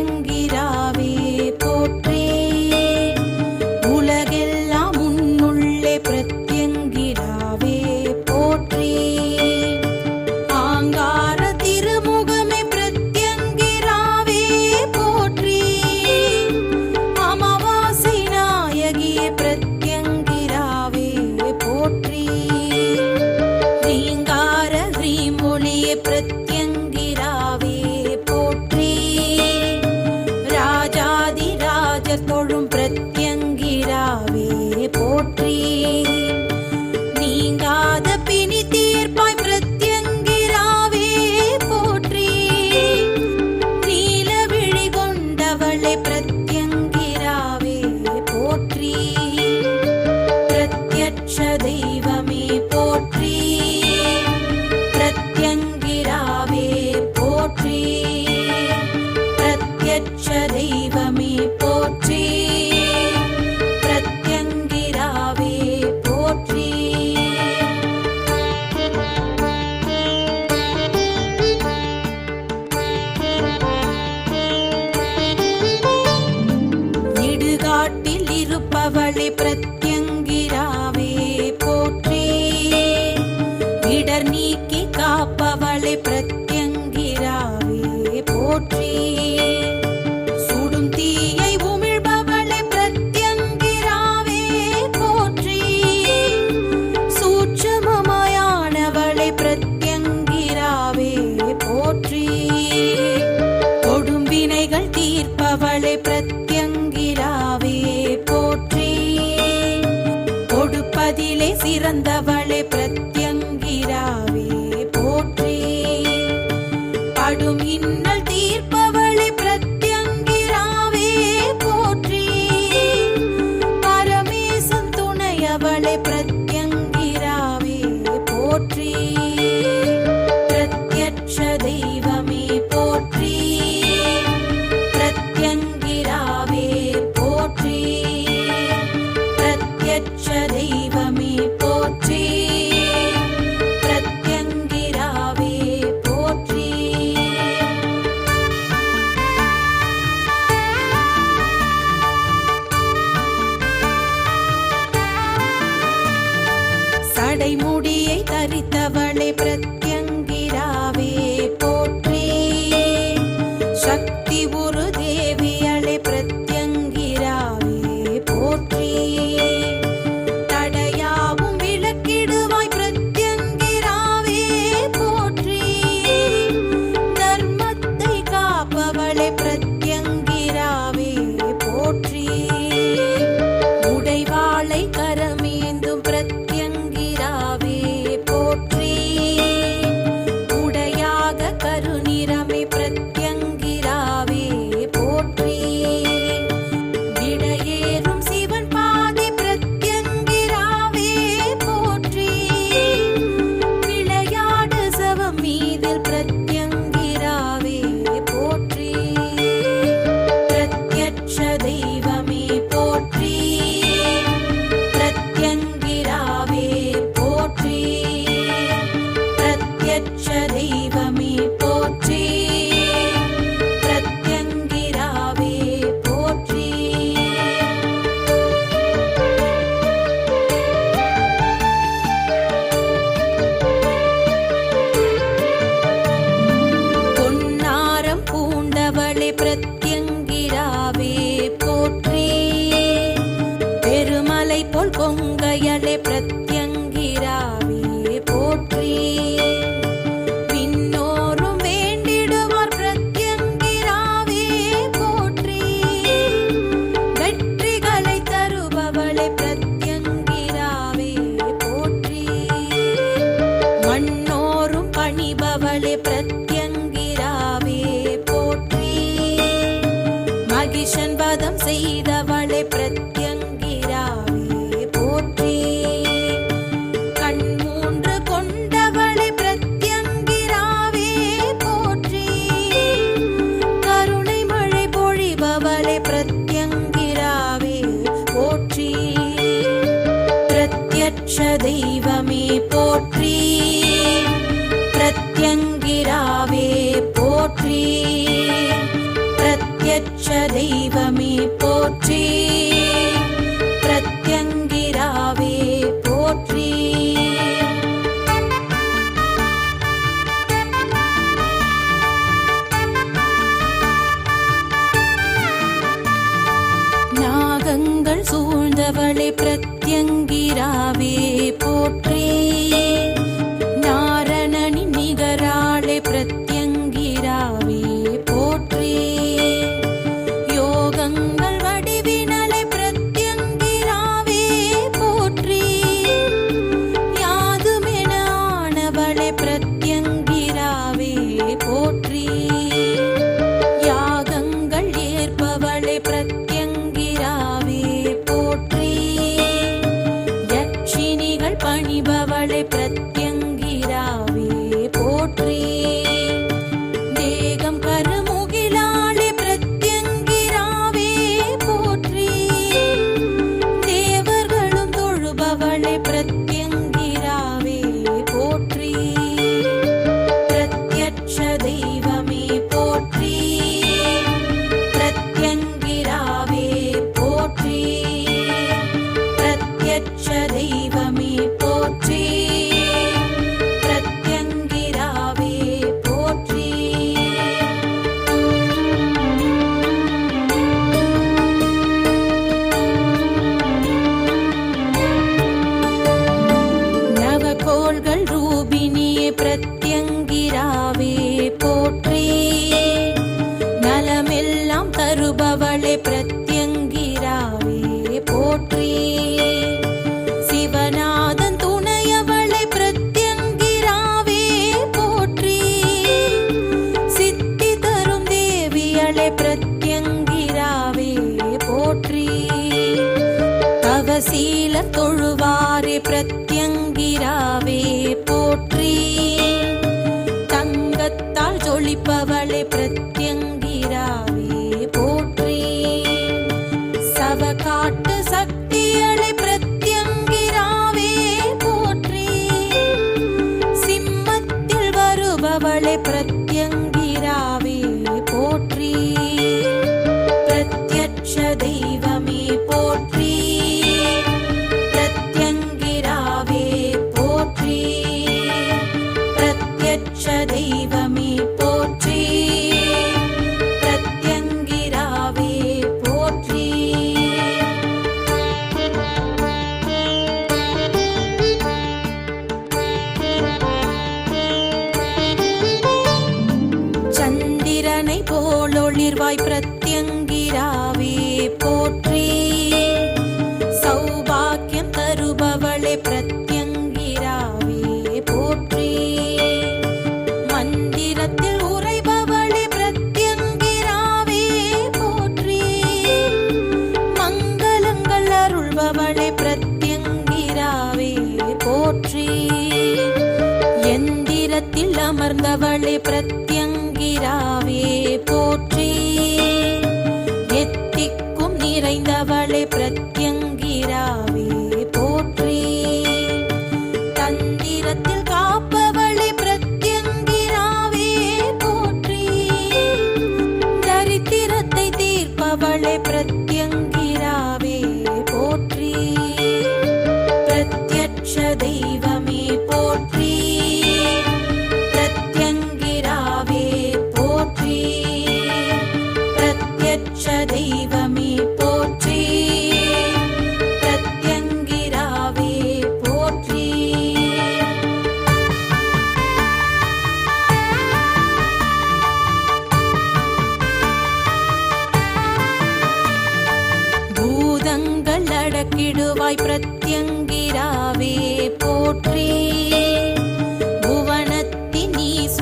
இறங்கிறாவே பிரத்யங்கிராவே போற்றி. கொடுப்பதிலே சிறந்தவர் போற்றி. பிரத்யட்ச தெய்வமே போற்றி. பிரத்யங்கிராவே போற்றி. நாகங்கள் சூழ்ந்தவளை பிரத்யங்கிராவே போற்றி. சீல தொழுவாரே பிரத்யங்கிராவே போற்றி.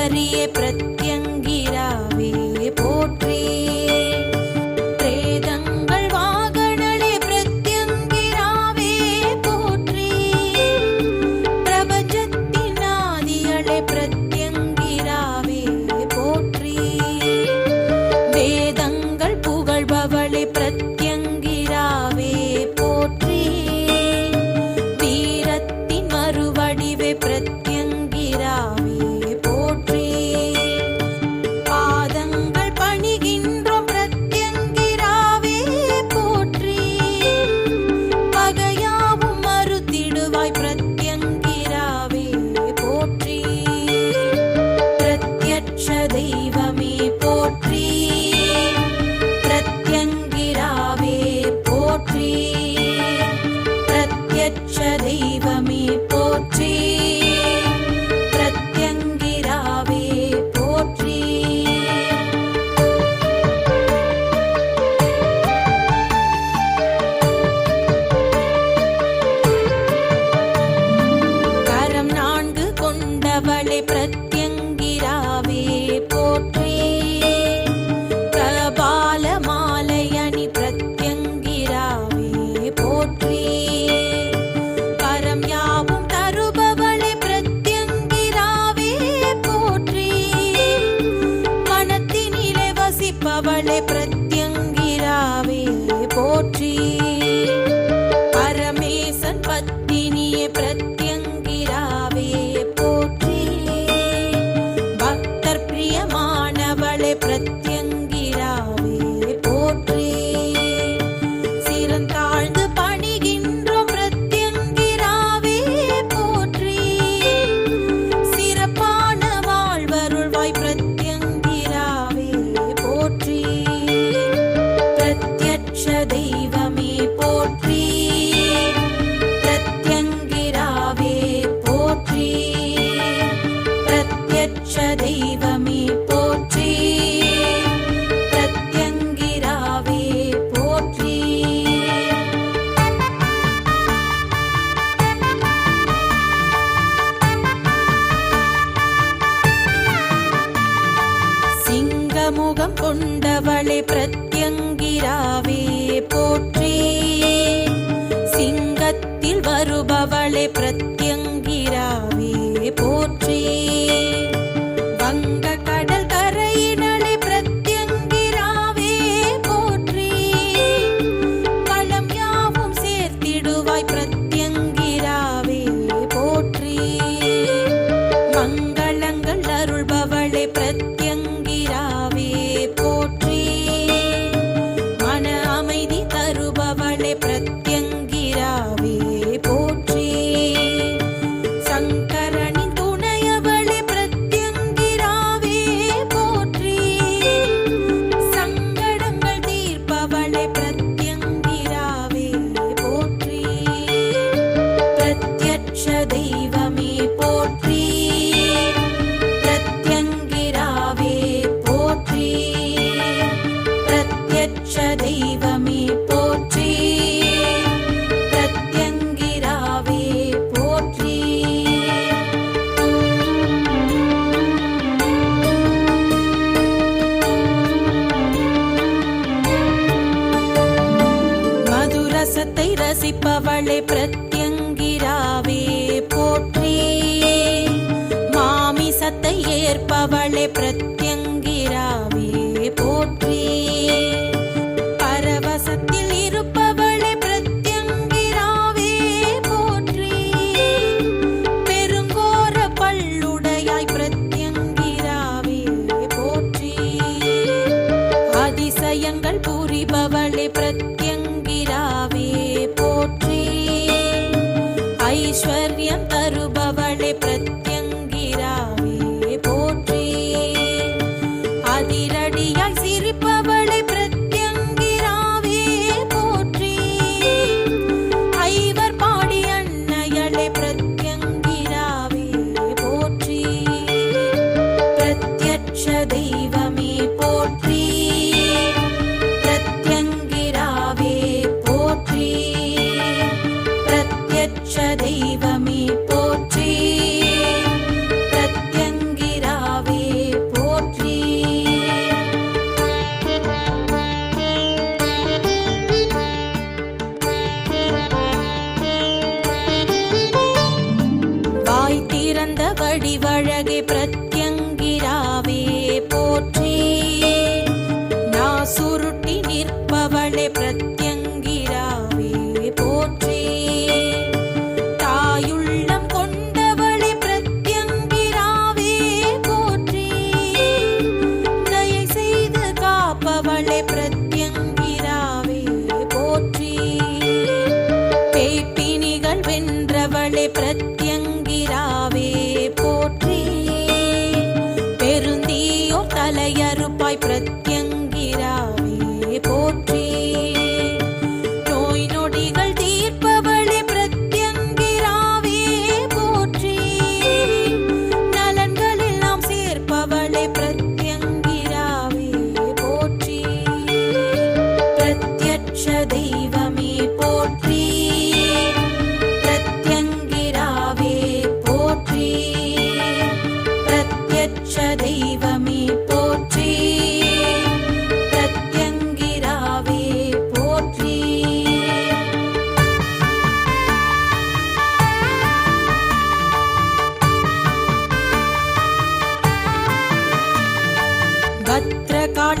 ஈஸ்வரியே பிரத்யங்கிராவே ಪ್ರತ್ಯ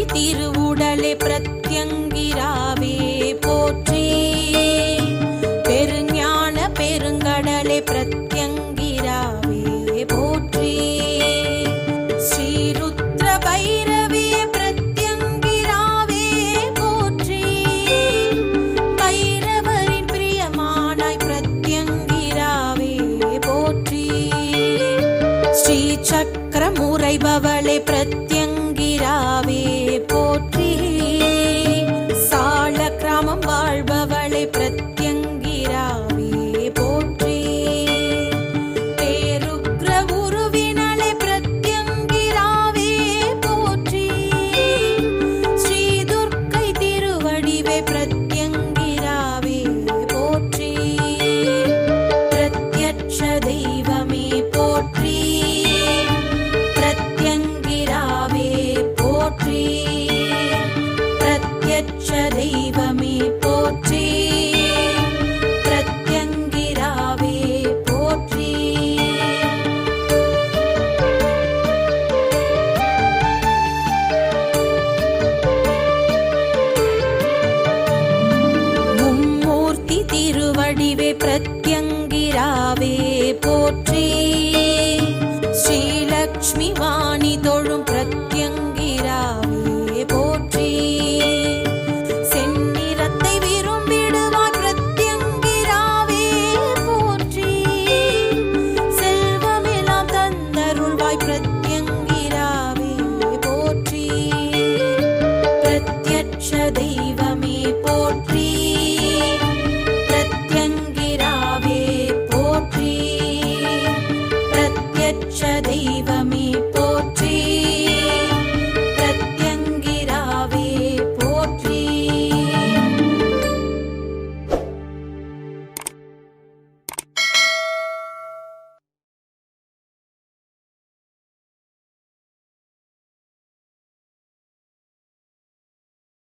திருவுடலே பிரத்யங்கிராவே.